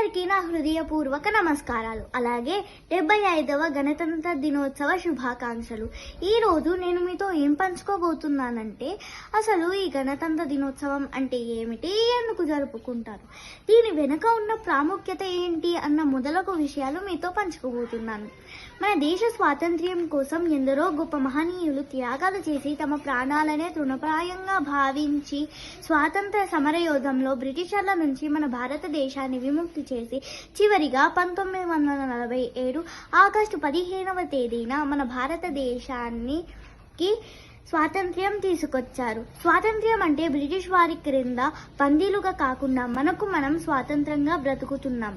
అందరికీ నా హృదయపూర్వక నమస్కారాలు. అలాగే డెబ్బై ఐదవ గణతంత్ర దినోత్సవ శుభాకాంక్షలు. ఈ రోజు నేను మీతో ఏం పంచుకోబోతున్నానంటే అసలు ఈ గణతంత్ర దినోత్సవం అంటే ఏమిటి ఎందుకు జరుపుకుంటారు? దీని వెనుక ఉన్న ప్రాముఖ్యత ఏంటి అన్న మొదలగు విషయాలు మీతో పంచుకోబోతున్నాను. మన దేశ స్వాతంత్ర్యం కోసం ఎందరో గొప్ప మహనీయులు త్యాగాలు చేసి తమ ప్రాణాలనే తృణప్రాయంగా భావించి స్వాతంత్ర సమరయోధంలో బ్రిటిషర్ల నుంచి మన భారతదేశాన్ని విముక్తి చేసి చివరిగా పంతొమ్మిది వందల నలభై ఏడు ఆగస్టు పదిహేనవ తేదీన మన భారతదేశాన్ని భారతదేశానికి స్వాతంత్ర్యం తీసుకొచ్చారు. స్వాతంత్ర్యం అంటే బ్రిటిష్ వారి క్రింద పందీలుగా కాకుండా మనకు మనం స్వాతంత్రంగా బ్రతుకుతున్నాం.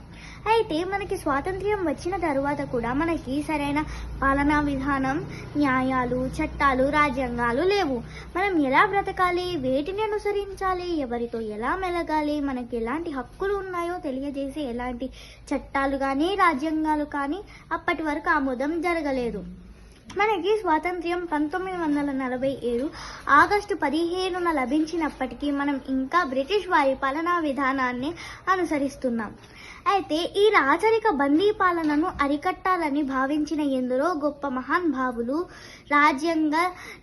అయితే మనకి స్వాతంత్ర్యం వచ్చిన తరువాత కూడా మనకి సరైన పాలనా విధానం న్యాయాలు చట్టాలు రాజ్యాంగాలు లేవు. మనం ఎలా బ్రతకాలి? వేటిని అనుసరించాలి? ఎవరితో ఎలా మెలగాలి? మనకి ఎలాంటి హక్కులు ఉన్నాయో తెలియజేసే ఎలాంటి చట్టాలు కానీ రాజ్యాంగాలు కానీ అప్పటి వరకు ఆమోదం జరగలేదు. మనకి స్వాతంత్ర్యం పంతొమ్మిది వందల నలభై ఏడు ఆగస్టు పదిహేనున లభించినప్పటికీ మనం ఇంకా బ్రిటిష్ వారి పాలనా విధానాన్ని అనుసరిస్తున్నాం. అయితే ఈ రాచరిక బందీ పాలనను అరికట్టాలని భావించిన ఎందరో గొప్ప మహాన్ భావులు రాజ్యాంగ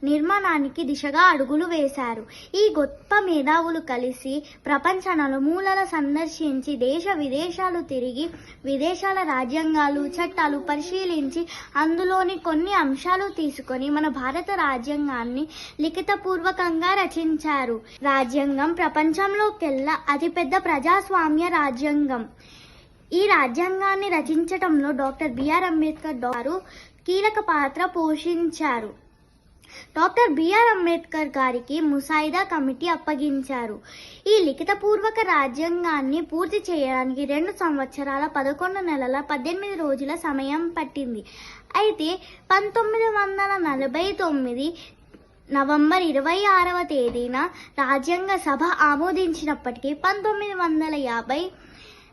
నిర్మాణానికి దిశగా అడుగులు వేశారు. ఈ గొప్ప మేధావులు కలిసి ప్రపంచ నలుమూలల సందర్శించి దేశ విదేశాలు తిరిగి విదేశాల రాజ్యాంగాలు చట్టాలు పరిశీలించి అందులోని కొన్ని అంశాలు తీసుకొని మన భారత రాజ్యాంగాన్ని లిఖితపూర్వకంగా రచించారు. రాజ్యాంగం ప్రపంచంలోకెల్లా అతిపెద్ద ప్రజాస్వామ్య రాజ్యాంగం. ఈ రాజ్యాంగాన్ని రచించటంలో డాక్టర్ బిఆర్ అంబేద్కర్ గారు కీలక పాత్ర పోషించారు. డాక్టర్ బిఆర్ అంబేద్కర్ గారికి ముసాయిదా కమిటీ అప్పగించారు. ఈ లిఖితపూర్వక రాజ్యాంగాన్ని పూర్తి చేయడానికి రెండు సంవత్సరాల పదకొండు నెలల పద్దెనిమిది రోజుల సమయం పట్టింది. అయితే పంతొమ్మిది వందల నలభై తొమ్మిది నవంబర్ ఇరవై ఆరవ తేదీన రాజ్యాంగ సభ ఆమోదించినప్పటికీ పంతొమ్మిది వందల యాభై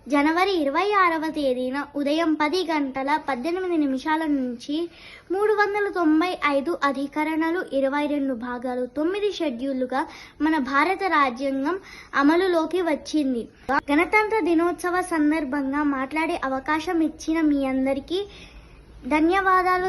జనవరి ఇరవై ఆరవ తేదీన ఉదయం పది గంటల పద్దెనిమిది నిమిషాల నుంచి మూడు వందల తొంభై ఐదు అధికరణలు ఇరవై రెండు భాగాలు తొమ్మిది షెడ్యూళ్ళుగా మన భారత రాజ్యాంగం అమలులోకి వచ్చింది. గణతంత్ర దినోత్సవ సందర్భంగా మాట్లాడే అవకాశం ఇచ్చిన మీ అందరికీ ధన్యవాదాలు.